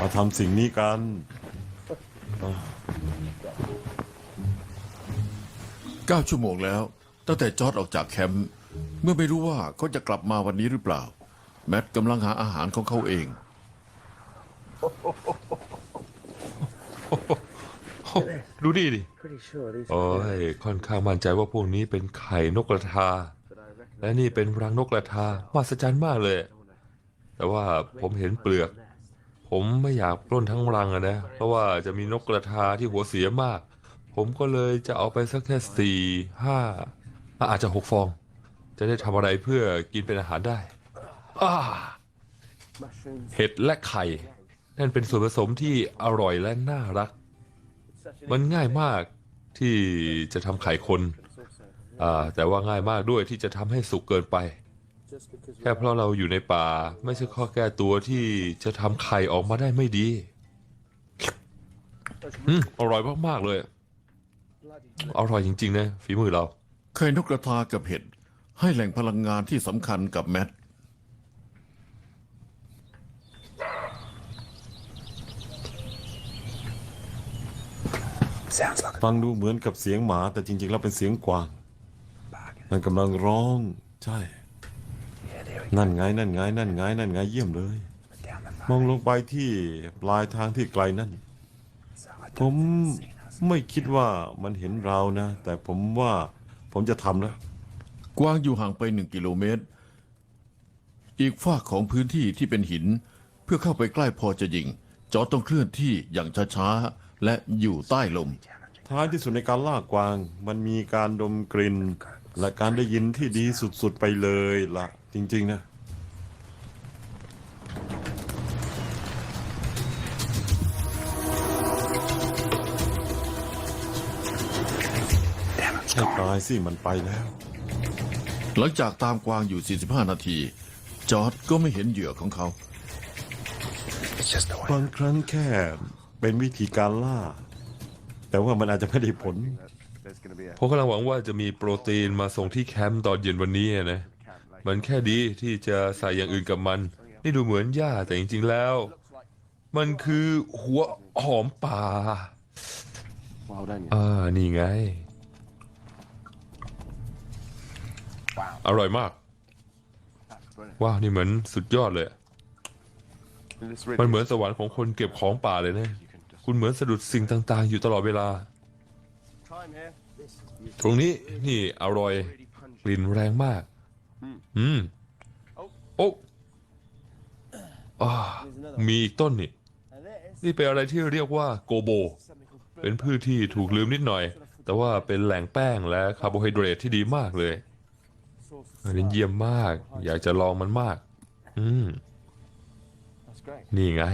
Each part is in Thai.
มาทำสิ่งนี้กันเก้าชั่วโมงแล้ว ตั้งแต่จอร์ดออกจากแคมป์เมื่อไม่รู้ว่าเขาจะกลับมาวันนี้หรือเปล่า แมทกำลังหาอาหารของเขาเองดูดิดิ Pretty sure these โอ้ยค่อนข้างมั่นใจว่าพวกนี้เป็นไข่นกกระทาและนี่เป็นรังนกกระทามหัศจรรย์มากเลย แต่ว่าผมเห็นเปลือก ผมไม่อยากปล้นทั้งรังอะนะ เพราะว่าจะมีนกกระทาที่หัวเสียมาก ผมก็เลยจะเอาไปสักแค่สี่ห้าอาจจะหกฟอง จะได้ทำอะไรเพื่อกินเป็นอาหารได้อ่า mushrooms. เห็ดและไข่ นั่นเป็นส่วนผสมที่อร่อยและน่ารัก Such an มันง่ายมากที่จะทำไข่คน it's also อ่า แต่ว่าง่ายมากด้วยที่จะทำให้สุกเกินไป just because แค่เพราะเราอยู่ในป่า ไม่ใช่ข้อแก้ตัวที่จะทำไข่ออกมาได้ไม่ดีอืมอร่อยมากๆเลย bloody อร่อยจริง ๆ นะฝีมือเราไข่นกกระทากับเห็ดให้แหล่งพลังงานที่สำคัญกับแมท sounds like ฟังดูเหมือนกับเสียงหมาแต่จริง ๆ แล้วเป็นเสียงกวาง มันกำลังร้องใช่ yeah, there we นั่นไงนั่นไงนั่นไงนั่นไงเยี่ยมเลย go down the มองลงไปที่ปลายทางที่ไกลนั่น so I ผมไม่คิดว่ามันเห็นเรานะ แต่ผมว่าผมจะทำแล้ว กว้างอยู่ห่างไปหนึ่งกิโลเมตร อีกฝากของพื้นที่ที่เป็นหิน เพื่อเข้าไปใกล้พอจะยิง จอร์ดต้องเคลื่อนที่อย่างช้าๆ และอยู่ใต้ลม ท้ายที่สุดในการล่ากวาง มันมีการดมกลิ่นและการได้ยินที่ดีสุดๆไปเลยล่ะ จริง ๆ นะ damn it's ให้ gone ตายสิมันไปแล้ว หลังจากตามกวางอยู่ 45 นาที จอร์ดก็ไม่เห็นเหยื่อของเขา it's just the way บางครั้งแค่เป็นวิธีการล่า แต่ว่ามันอาจจะไม่ได้ผล there's gonna be a ผมกำลังหวังว่าจะมีโปรตีนมาส่งที่แคมป์ตอนเย็นวันนี้นะ มันแค่ดีที่จะใส่อย่างอื่นกับมัน นี่ดูเหมือนหญ้าแต่จริงๆแล้ว มันคือหัวหอมป่า well done you อ่านี่ไง อร่อยมาก ว้าว นี่เหมือนสุดยอดเลย มันเหมือนสวรรค์ของคนเก็บของป่าเลยนะ คุณเหมือนสะดุดสิ่งต่าง ๆ อยู่ตลอดเวลา ตรงนี้นี่อร่อย กลิ่นแรงมาก อืม โอ้อามีอีกต้นนี่ นี่เป็นอะไรที่เรียกว่าโกโบ เป็นพืชที่ถูกลืมนิดหน่อย แต่ว่าเป็นแหล่งแป้งและคาร์โบไฮเดรตที่ดีมากเลยอันนี้เยี่ยมมาก อยากจะลองมันมาก อืม นี่ไง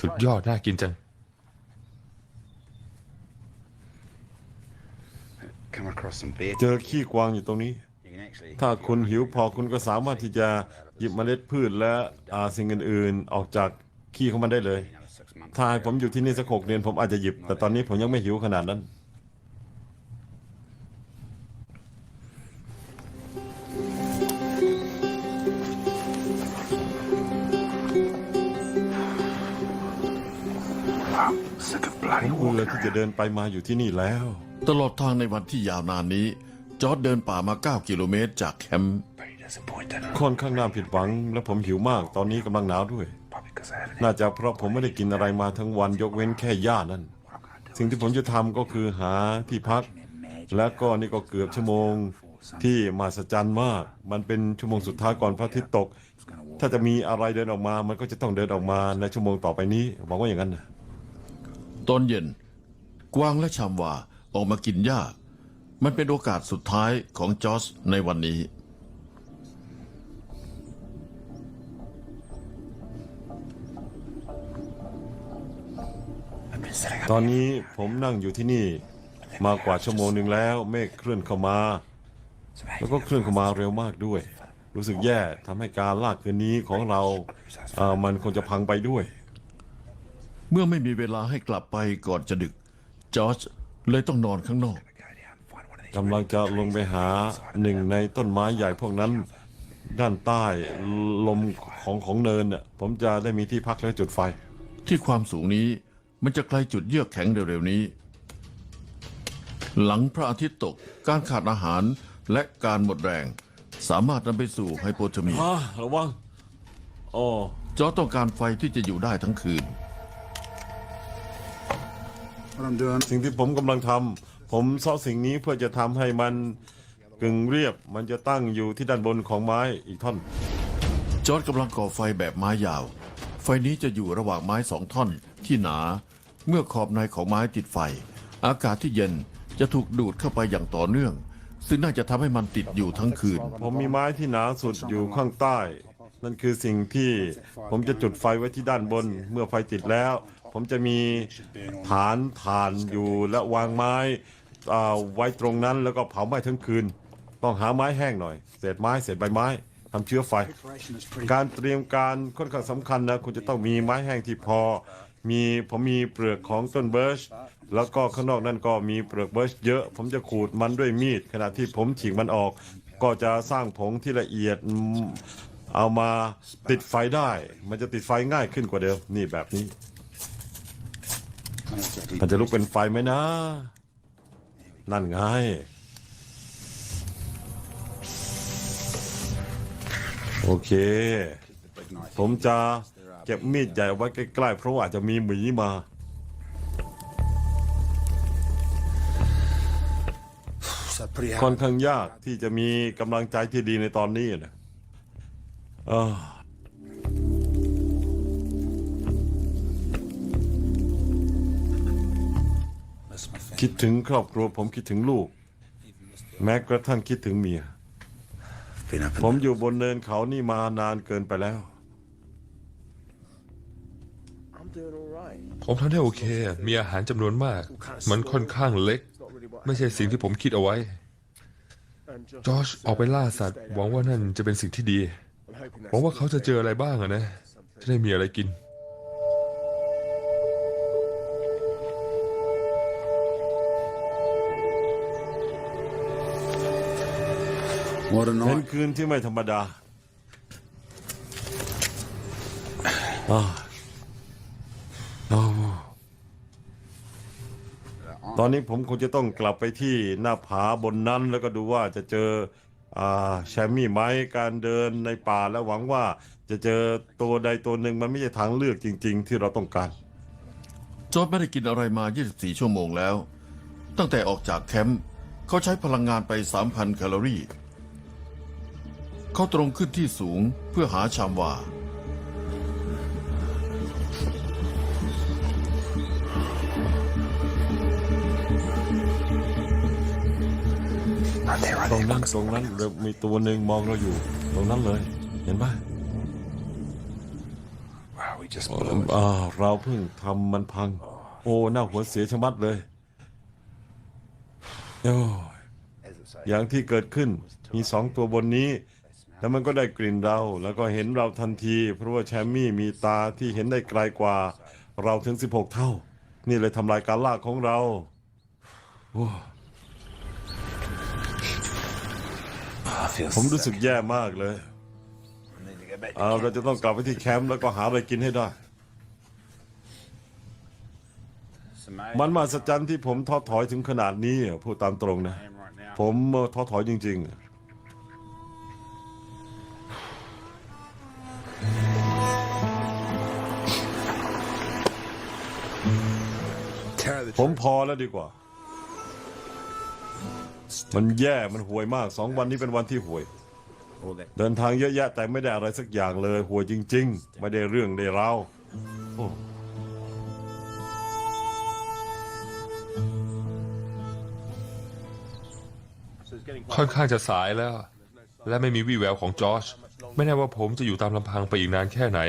สุดยอดน่ากินจัง เจอขี้กวางอยู่ตรงนี้ ถ้าคุณหิวพอคุณก็สามารถที่จะหยิบเมล็ดพืชและอ่าสิ่งอื่นๆ ออกจากขี้ของมันได้เลย another six months. ถ้าให้ผมอยู่ที่นี่สักหกเดือนผมอาจจะหยิบ แต่ตอนนี้ผมยังไม่หิวขนาดนั้น wow sick of ผ bloody มเบื่อ walking ที่จะ around เดินไปมาอยู่ที่นี่แล้ว ตลอดทางในวันที่ยาวนานนี้ จอร์ดเดินป่ามา 9 กิโลเมตรจากแคมป์ค่อนข้างน่าผิดหวัง และผมหิวมาก ตอนนี้กำลังหนาวด้วย น่าจะเพราะผมไม่ได้กินอะไรมาทั้งวันยกเว้นแค่หญ้านั่น สิ่งที่ผมจะทำก็คือหาที่พัก และก็นี่ก็เกือบชั่วโมงที่มหัศจรรย์มาก มันเป็นชั่วโมงสุดท้ายก่อนพระอาทิตย์ตก ถ้าจะมีอะไรเดินออกมา มันก็จะต้องเดินออกมาในชั่วโมงต่อไปนี้หวังว่าอย่างนั้นนะตอนเย็น กวางและชามวาออกมากินหญ้า มันเป็นโอกาสสุดท้ายของจอร์จในวันนี้ I've been setting up ตอนนี้ผมนั่งอยู่ที่นี่มากกว่าชั่วโมงหนึ่งแล้ว เมฆเคลื่อนเข้ามา some แล้วก็เคลื่อนเข้ามาเร็วมากด้วย รู้สึกแย่ทำให้การลากคืนนี้ของเราเอ่อมันคงจะพังไปด้วย เมื่อไม่มีเวลาให้กลับไปก่อนจะดึกจอร์จเลยต้องนอนข้างนอก กำลังจะลงไปหาหนึ่งในต้นไม้ใหญ่พวกนั้น ด้านใต้ลมของของเนินน่ะผมจะได้มีที่พักและจุดไฟ ที่ความสูงนี้มันจะไกลจุดเยือกแข็งเร็วๆนี้ หลังพระอาทิตย์ตกการขาดอาหารและการหมดแรง สามารถนำไปสู่ไฮโปเทอร์เมีย อ่าระวังโอ้จอร์จต้องการไฟที่จะอยู่ได้ทั้งคืน What I'm doing, สิ่งที่ผมกำลังทำ ผมเซาะสิ่งนี้เพื่อจะทำให้มันกึ่งเรียบ มันจะตั้งอยู่ที่ด้านบนของไม้อีกท่อน จอร์จกำลังก่อไฟแบบไม้ยาว ไฟนี้จะอยู่ระหว่างไม้สองท่อนที่หนา เมื่อขอบในของไม้ติดไฟ อากาศที่เย็นจะถูกดูดเข้าไปอย่างต่อเนื่อง ซึ่งน่าจะทำให้มันติดอยู่ทั้งคืน ผมมีไม้ที่หนาสุดอยู่ข้างใต้ นั่นคือสิ่งที่ผมจะจุดไฟไว้ที่ด้านบน เมื่อไฟติดแล้ว ผมจะมีฐานถ่านอยู่และวางไม้ อ่าไว้ตรงนั้นแล้วก็เผาไหม้ทั้งคืน ต้องหาไม้แห้งหน่อย เศษไม้เศษใบไม้ทำเชื้อไฟ การเตรียมการค่อนข้างสำคัญนะคุณจะต้องมีไม้แห้งที่พอ มีผมมีเปลือกของต้นเบิร์ชแล้วก็ข้างนอกนั่นก็มีเปลือกเบิร์ชเยอะ ผมจะขูดมันด้วยมีด ขณะที่ผมฉีกมันออก ก็จะสร้างผงที่ละเอียดเอามาติดไฟได้ มันจะติดไฟง่ายขึ้นกว่าเดิมนี่แบบนี้ มันจะลุกเป็นไฟไหมนะ นั่นไง โอเค ผมจะเก็บมีดใหญ่ไว้ใกล้ๆเพราะว่าอาจจะมีหมีมา ค่อนข้างยากที่จะมีกำลังใจที่ดีในตอนนี้นะเออ คิดถึงครอบครัว ผมคิดถึงลูก แม้กระทั่งคิดถึงเมีย ผมอยู่บนเนินเขานี่มานานเกินไปแล้ว ผมทำได้โอเค มีอาหารจำนวนมาก มันค่อนข้างเล็ก ไม่ใช่สิ่งที่ผมคิดเอาไว้ จอชออกไปล่าสัตว์หวังว่านั่นจะเป็นสิ่งที่ดีหวังว่าเขาจะเจออะไรบ้างอะนะจะได้มีอะไรกิน What a เป็น night. คืนที่ไม่ธรรมดาอ่าอ้าวตอนนี้ผมคงจะต้องกลับไปที่หน้าผาบนนั้นแล้วก็ดูว่าจะเจออ่าแชมมี่ไหมการเดินในป่าและหวังว่าจะเจอตัวใดตัวหนึ่งมันไม่ใช่ทางเลือกจริง ๆ ที่เราต้องการ จอร์จไม่ได้กินอะไรมา 24 ชั่วโมงแล้ว ตั้งแต่ออกจากแคมป์เขาใช้พลังงานไป 3,000 แคลอรี่ เขาตรงขึ้นที่สูงเพื่อหาชามวา Right there, right ตรง there. นั้นตรงนั้นเรามีตัวหนึ่งมองเราอยู่ ตรงนั้นเลย เห็นปะ Wow, we just blew it. อ่าเราเพิ่งทำมันพัง โอ้น่าหัวเสียชะมัดเลยโอ้ยอย่างที่เกิดขึ้นมีสองตัวบนนี้ แล้วมันก็ได้กลิ่นเรา แล้วก็เห็นเราทันที เพราะว่าแชมมี่มีตาที่เห็นได้ไกลกว่า เราถึง 16 เท่า นี่เลยทำลายการล่าของเราโอ้ I feel ผมรู้สึก sick. แย่มากเลย I need to get back. เอาเราจะต้องกลับไปที่แคมป์แล้วก็หาอะไรกินให้ได้ So, mate, มันมหัศจรรย์ที่ผมท้อถอยถึงขนาดนี้อะพูดตามตรงนะ I am right now. ผมเอ่อท้อถอยจริง ๆ ผมพอแล้วดีกว่า มันแย่มันห่วยมากสองวันนี้เป็นวันที่ห่วย เดินทางเยอะแยะแต่ไม่ได้อะไรสักอย่างเลยห่วยจริง ๆ ไม่ได้เรื่องได้ราวค่อนข้างจะสายแล้ว และไม่มีวี่แววของจอชไม่แน่ว่าผมจะอยู่ตามลำพังไปอีกนานแค่ไหน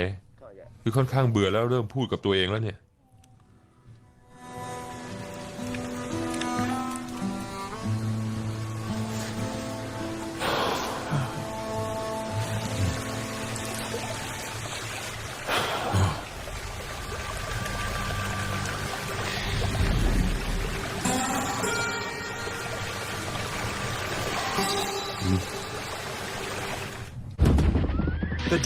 คือค่อนข้างเบื่อแล้วเริ่มพูดกับตัวเองแล้วเนี่ย